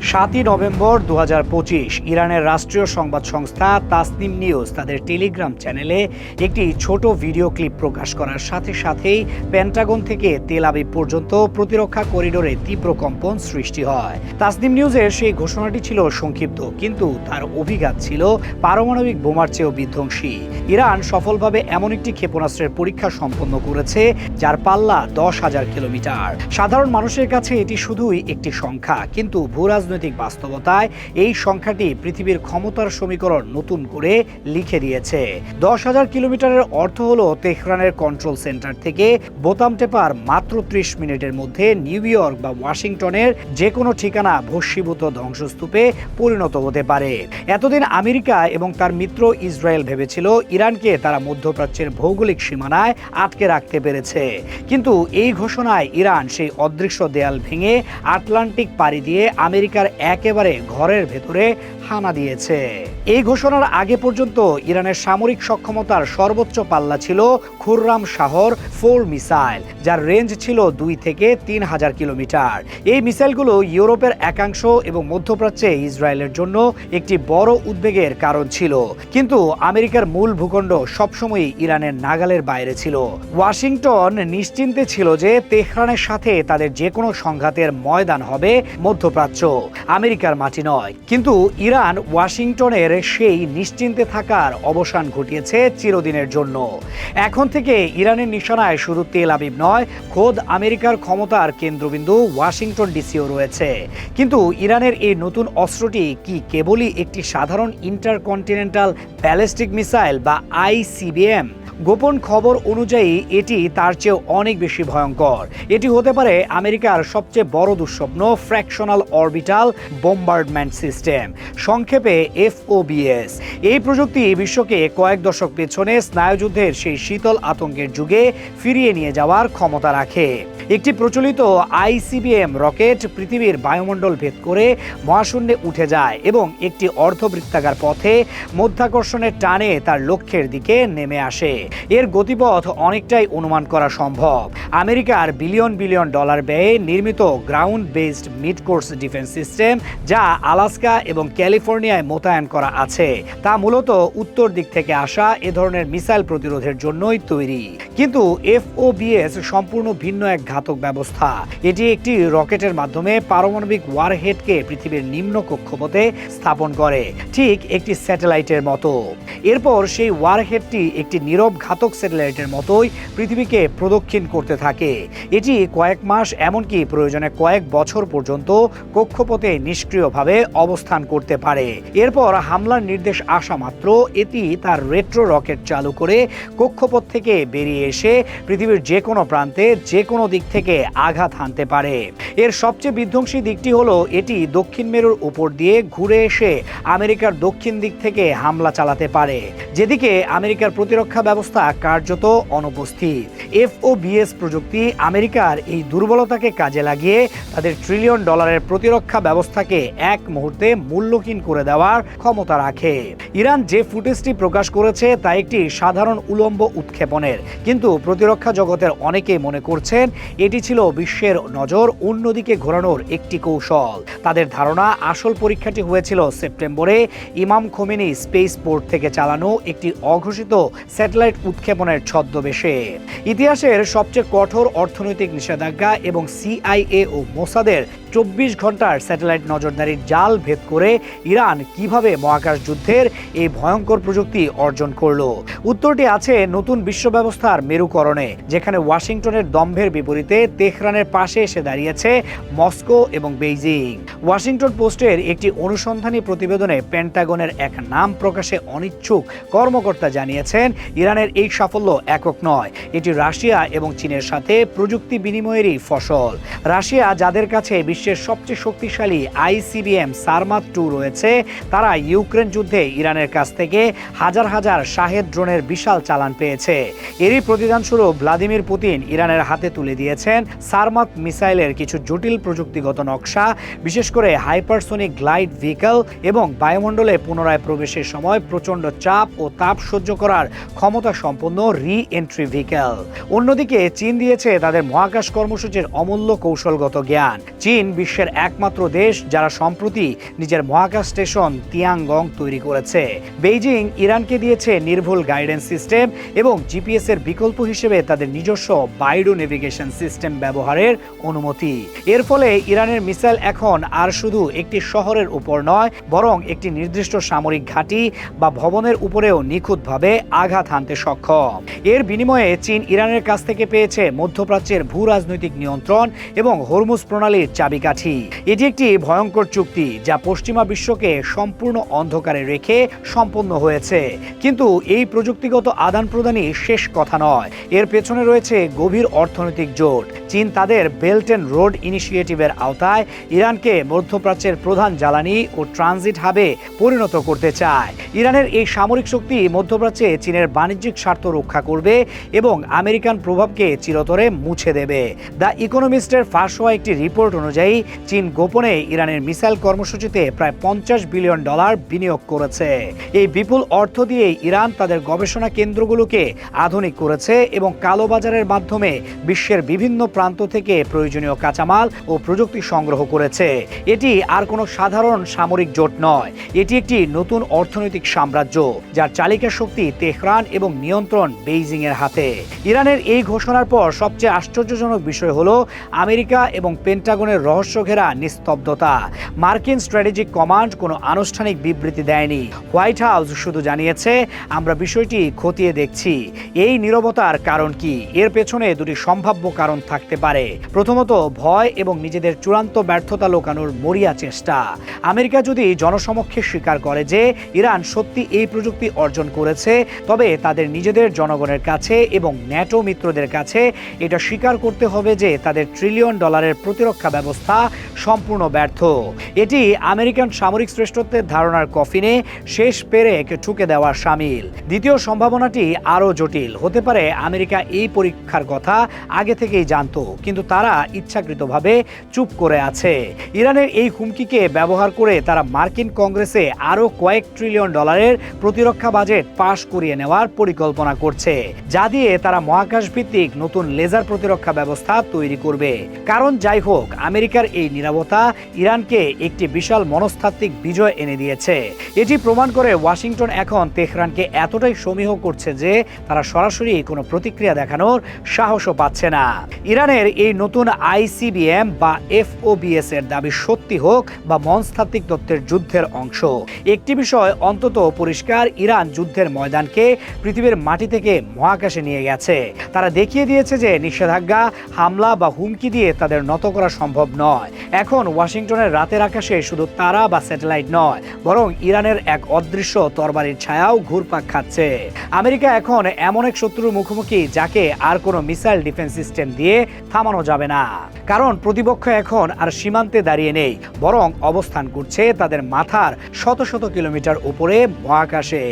সাতই নভেম্বর দু হাজার পঁচিশ, ইরানের রাষ্ট্রীয় সংবাদ সংস্থা তাসনিম নিউজ তাদের টেলিগ্রাম চ্যানেলে একটি ছোট ভিডিও ক্লিপ প্রকাশ করার সাথে সাথেই পেন্টাগন থেকে তেল আবিব পর্যন্ত প্রতিরক্ষা করিডোরে তীব্র কম্পন সৃষ্টি হয়। তাসনিম নিউজের সেই ঘোষণাটি ছিল সংক্ষিপ্ত, কিন্তু তার অভিঘাত ছিল পারমাণবিক বোমার চেয়েও বিধ্বংসী। ইরান সফলভাবে এমন একটি ক্ষেপণাস্ত্রের পরীক্ষা সম্পন্ন করেছে, যার পাল্লা দশ হাজার কিলোমিটার। সাধারণ মানুষের কাছে এটি শুধুই একটি সংখ্যা, কিন্তু ভূরাজনৈতিক বাস্তবতায় এই সংখ্যাটি পৃথিবীর ক্ষমতার সমীকরণ নতুন করে লিখে দিয়েছে। দশ হাজার কিলোমিটারের অর্থ হলো তেহরানের কন্ট্রোল সেন্টার থেকে বোতাম টেপার মাত্র ত্রিশ মিনিটের মধ্যে নিউ ইয়র্ক বা ওয়াশিংটনের যে কোনো ঠিকানা ভস্মীভূত ধ্বংসস্তূপে পরিণত হতে পারে। এতদিন আমেরিকা এবং তার মিত্র ইসরায়েল ভেবেছিল ইরানকে তারা মধ্যপ্রাচ্যের ভৌগোলিক সীমানায় আটকে রাখতে পেরেছে। কিন্তু এই ঘোষণায় ইরান সেই অদৃশ্য দেয়াল ভেঙে আটলান্টিক পাড়ি দিয়ে আমেরিকার একেবারে ঘরের ভেতরে হানা দিয়েছে। এই ঘোষণার আগে পর্যন্ত ইরানের সামরিক সক্ষমতার সর্বোচ্চ পাল্লা ছিল খুররাম শাহর ফোর মিসাইল, যার রেঞ্জ ছিল দুই থেকে তিন হাজার কিলোমিটার। এই মিসাইলগুলো ইউরোপের একাংশ এবং মধ্যপ্রাচ্যে ইসরায়েলের জন্য একটি বড় উদ্বেগের কারণ ছিল। কিন্তু আমেরিকার মূল ভূখণ্ড সবসময়ই ইরানের নাগালের বাইরে ছিল। ওয়াশিংটন নিশ্চিন্তে ছিল যে তেহরানের সাথে তাদের যে কোনো সংঘাতের ময়দান হবে মধ্যপ্রাচ্য, আমেরিকার মাটি নয়। কিন্তু ইরান ওয়াশিংটনের সেই নিশ্চিন্তে থাকার অবসান ঘটিয়েছে চিরদিনের জন্য। এখন থেকে ইরানের নিশানায় শুধু তেল আবিব নয়, খোদ আমেরিকার ক্ষমতার কেন্দ্রবিন্দু ওয়াশিংটন ডিসিও রয়েছে। কিন্তু ইরানের এই নতুন অস্ত্রটি কি কেবলই একটি সাধারণ ইন্টারকন্টিনেন্টাল ব্যালিস্টিক মিসাইল বা আইসিবিএম গোপন খবর অনুযায়ী এটি তার চেয়েও অনেক বেশি ভয়ঙ্কর। এটি হতে পারে আমেরিকার সবচেয়ে বড় দুঃস্বপ্ন, ফ্র্যাকশনাল অরবিটাল বোম্বার্ডমেন্ট সিস্টেম, সংক্ষেপে এফওবিএস এই প্রযুক্তি বিশ্বকে কয়েক দশক পেছনে স্নায়ুযুদ্ধের সেই শীতল আতঙ্কের যুগে ফিরিয়ে নিয়ে যাওয়ার ক্ষমতা রাখে। একটি প্রচলিত আইসিবিএম রকেট পৃথিবীর বায়ুমণ্ডল ভেদ করে মহাশূন্যে উঠে যায় এবং একটি অর্ধবৃত্তাকার পথে মধ্যাকর্ষণের টানে তার লক্ষ্যের দিকে নেমে আসে। এর গতিপথ অনেকটাই অনুমান করা সম্ভব। আমেরিকার বিলিয়ন বিলিয়ন ডলার ব্যয়ে নির্মিত ground based mid course defence system, যা আলাস্কা এবং ক্যালিফোর্নিয়ায় মোতায়েন করা আছে, তা মূলত উত্তর দিক থেকে আসা এ ধরনের মিসাইল প্রতিরোধের জন্যই তৈরি। কিন্তু এফওবিএস সম্পূর্ণ ভিন্ন এক ঘাতক ব্যবস্থা। এটি একটি রকেটের মাধ্যমে পারমাণবিক ওয়ারহেডকে পৃথিবীর নিম্ন কক্ষপথে স্থাপন করে, ঠিক একটি স্যাটেলাইটের মতো। এরপর সেই ওয়ারহেডটি একটি নীরব ঘাতক স্যাটেলাইটের মতোই পৃথিবীকে প্রদক্ষিণ করতে থাকে। এটি কয়েক মাস এমনকি প্রয়োজনে কয়েক বছর পর্যন্ত কক্ষপথে নিষ্ক্রিয়ভাবে অবস্থান করতে পারে। এরপর হামলার নির্দেশ আসা মাত্র এটি তার রেট্রো রকেট চালু করে কক্ষপথ থেকে বেরিয়ে এসে পৃথিবীর যে কোনো প্রান্তে, যে কোনো দিক থেকে আঘাত হানতে পারে। এর সবচেয়ে বিধ্বংসী দিকটি হলো এটি দক্ষিণ মেরুর উপর দিয়ে ঘুরে এসে আমেরিকার দক্ষিণ দিক থেকে হামলা চালাতে পারে। যেদিকে আমেরিকার প্রতিরক্ষা ব্যবস্থা কার্যত অনুপস্থিত। এফওবিএস প্রযুক্তি আমেরিকার এই দুর্বলতাকে কাজে লাগিয়ে তাদের ট্রিলিয়ন ডলারের প্রতিরক্ষা ব্যবস্থাকে এক মুহূর্তে মূল্যহীন করে দেওয়ার ক্ষমতা রাখে। ইরান যে ফুটেজটি প্রকাশ করেছে তা একটি সাধারণ উলম্ব উৎক্ষেপণের। কিন্তু প্রতিরক্ষা জগতের অনেকেই মনে করছেন এটি ছিল বিশ্বের নজর অন্যদিকে ঘোরানোর একটি কৌশল। তাদের ধারণা আসল পরীক্ষাটি হয়েছিল সেপ্টেম্বরে ইমাম খোমেনি স্পেস পোর্ট থেকে চালানো একটি অঘোষিত স্যাটেলাইট উৎক্ষেপণের ছদ্মবেশে। ইতিহাসের সবচেয়ে কঠোর অর্থনৈতিক নিষেধাজ্ঞা এবং সিআইএ ও মোসাদের চব্বিশ ঘণ্টার স্যাটেলাইট নজরদারির জাল ভেদ করে ইরান কীভাবে মহাকাশ যুদ্ধের এই ভয়ঙ্কর প্রযুক্তি অর্জন করল? উত্তরটি আছে নতুন বিশ্ব ব্যবস্থার মেরুকরণে, যেখানে ওয়াশিংটনের দম্ভের বিপরীতে তেহরানের পাশে এসে দাঁড়িয়েছে মস্কো এবং বেইজিং। ওয়াশিংটন পোস্টের একটি অনুসন্ধানী প্রতিবেদনে পেন্টাগনের এক নাম প্রকাশে অনিচ্ছুক কর্মকর্তা জানিয়েছেন, ইরানের এই সাফল্য একক নয়, এটি রাশিয়া এবং চীনের সাথে প্রযুক্তি বিনিময়েরই ফসল। রাশিয়া যাদের কাছে বিশ্বের সবচেয়ে শক্তিশালী আইসিবিএম সারমাত টু রয়েছে। তারা ইউক্রেন যুদ্ধে ইরানের কাছ থেকে হাজার হাজার শাহেদ ড্রোনের বিশাল চালান পেয়েছে। এরই প্রতিদানস্বরূপ ভ্লাদিমির পুতিন ইরানের হাতে তুলে দিয়েছেন সারমাত মিসাইলের কিছু জটিল প্রযুক্তিগত নকশা, বিশেষ করে হাইপারসোনিক গ্লাইড ভেহিকল এবং বায়ুমণ্ডলে পুনরায় প্রবেশের সময় প্রচণ্ড চাপ ও তাপ সহ্য করার ক্ষমতা সম্পন্ন রি এন্ট্রি ভেহিকল। অন্যদিকে চীন দিয়েছে তাদের মহাকাশ কর্মসূচির অমূল্য কৌশলগত জ্ঞান। চীন বিশ্বের একমাত্র দেশ যারা সম্প্রতি নিজের মহাকাশ স্টেশন তিয়াঙ্গং তৈরি করেছে। বেইজিং ইরানকে দিয়েছে নির্ভুল গাইডেন্স সিস্টেম এবং জিপিএস এর বিকল্প হিসেবে তাদের নিজস্ব বাইডো নেভিগেশন সিস্টেম ব্যবহারের অনুমতি। এর ফলে ইরানের মিসাইল এখন আর শুধু একটি শহরের উপর নয়, বরং একটি নির্দিষ্ট সামরিক ঘাঁটি বা ভবনের উপরেও নিখুঁতভাবে আঘাত হানতে সক্ষম। এর বিনিময়ে চীন ইরানের কাছ থেকে পেয়েছে মধ্যপ্রাচ্যের ভূ রাজনৈতিক নিয়ন্ত্রণ এবং হরমুজ প্রণালীর চাবিকাঠি এটি একটি ভয়ঙ্কর চুক্তি যা পশ্চিমা বিশ্বকে সম্পূর্ণ অন্ধকারে রেখে সম্পন্ন হয়েছে। কিন্তু এই প্রযুক্তিগত আদান প্রদানই শেষ কথা নয়। এর পেছনে রয়েছে গভীর অর্থনৈতিক জোট। চীন তাদের বেল্ট অ্যান্ড রোড ইনিশিয়েটিভের আওতায় ইরানকে মধ্যপ্রাচ্যের প্রধান জ্বালানি ও ট্রানজিট হাবে পরিণত করতে চায়। ইরানের এই সামরিক শক্তি মধ্যপ্রাচ্যে চীনের বাণিজ্যিক স্বার্থ রক্ষা করবে এবং আমেরিকান প্রভাবকে চিরতরে মুছে দেবে। দ্য ইকোনমিস্টের ফাঁস হওয়া একটি রিপোর্ট অনুযায়ী চীন গোপনে ইরানের মিসাইল কর্মসূচিতে প্রায় পঞ্চাশ বিলিয়ন ডলার বিনিয়োগ করেছে। এই বিপুল অর্থ দিয়ে ইরান তাদের গবেষণা কেন্দ্রগুলোকে আধুনিক করেছে এবং কালোবাজারের মাধ্যমে বিশ্বের বিভিন্ন প্রান্ত থেকে প্রয়োজনীয় কাঁচামাল ও প্রযুক্তি সংগ্রহ করেছে। এটি আর কোনো সাধারণ সামরিক জোট নয়, এটি একটি নতুন অর্থনৈতিক সাম্রাজ্য, যার চালিকা শক্তি তেহরান এবং নিয়ন্ত্রণ বেইজিং এর হাতে। ইরানের এই ঘোষণার পর সবচেয়ে আশ্চর্যজনক বিষয় হলো, আমেরিকা এবং পেন্টাগনের রহস্য ঘেরা নিস্তব্ধতা। মার্কিন স্ট্র্যাটেজিক কমান্ড কোনো আনুষ্ঠানিক বিবৃতি দেয়নি। হোয়াইট হাউস শুধু জানিয়েছে, আমরা বিষয়টি খতিয়ে দেখছি। এই নীরবতার কারণ কি? এর পেছনে দুটি সম্ভাব্য কারণ থাকতে পারে। প্রথমত, ভয় এবং নিজেদের চূড়ান্ত ব্যর্থতা লোকানোর মরিয়া চেষ্টা। আমেরিকা যদি জনসমক্ষে স্বীকার করে যে ইরান সত্যি এই প্রযুক্তি অর্জন করেছে, তবে তাদের নিজেদের জনগণের কাছে এবং ন্যাটো মিত্রদের কাছে এটা স্বীকার করতে হবে যে তাদের ট্রিলিয়ন ডলারের প্রতিরক্ষা ব্যবস্থা সম্পূর্ণ ব্যর্থ। এটি আমেরিকান সামরিক শ্রেষ্ঠত্বের ধারণার কফিনে শেষ পেরেক ঠুকে দেওয়ার সামিল। দ্বিতীয় সম্ভাবনাটি আরও জটিল। হতে পারে আমেরিকা এই পরীক্ষার কথা আগে থেকেই জানতো, কিন্তু তারা ইচ্ছাকৃতভাবে চুপ করে আছে। ইরানের এই হুমকিকে ব্যবহার করে তারা মার্কিন কংগ্রেসে আরও কয়েক ট্রিলিয়ন ডলারের প্রতিরক্ষা বাজেট পাশ করিয়ে নেওয়ার পরিকল্পনা করছে, যা দিয়ে তারা মহাকাশ ভিত্তিক নতুন লেজার প্রতিরক্ষা ব্যবস্থা তৈরি করবে। কারণ যাই হোক আমেরিকার এই নিরাপত্তা ইরানকে একটি বিশাল মনস্তাত্ত্বিক বিজয় এনে দিয়েছে। এটি প্রমাণ করে ওয়াশিংটন এখন তেহরানকে এতটাই সমীহ করছে যে তারা সরাসরি কোনো প্রতিক্রিয়া দেখানোর সাহসও পাচ্ছে না। ইরানের এই নতুন আইসিবিএম বা এফওবিএস এর দাবি সত্যি হোক বা মনস্তাত্ত্বিক তত্ত্বের যুদ্ধের অংশ। একটি বিষয় অন্তত পরিষ্কার, ইরান যুদ্ধের ময়দানকে পৃথিবীর মাটি থেকে মহাকাশে নিয়ে গেছে। তারা দেখিয়ে দিয়েছে যে নিষেধাজ্ঞা, হামলা বা হুমকি দিয়ে তাদের নত করা সম্ভব নয়। এখন ওয়াশিংটনের রাতের আকাশে শুধু তারা বা স্যাটেলাইট নয়, বরং ইরানের এক অদৃশ্য তরবারির ছায়াও ঘুরপাক খাচ্ছে। আমেরিকা এখন এমন এক শত্রুর মুখোমুখি যাকে আর কোনো মিসাইল ডিফেন্স সিস্টেম দিয়ে থামানো যাবে না। কারণ প্রতিপক্ষ এখন আর সীমান্তে দাঁড়িয়ে নেই, বরং অবস্থান করছে তাদের মাথার শত শত কিলোমিটার উপরে মহাকাশে।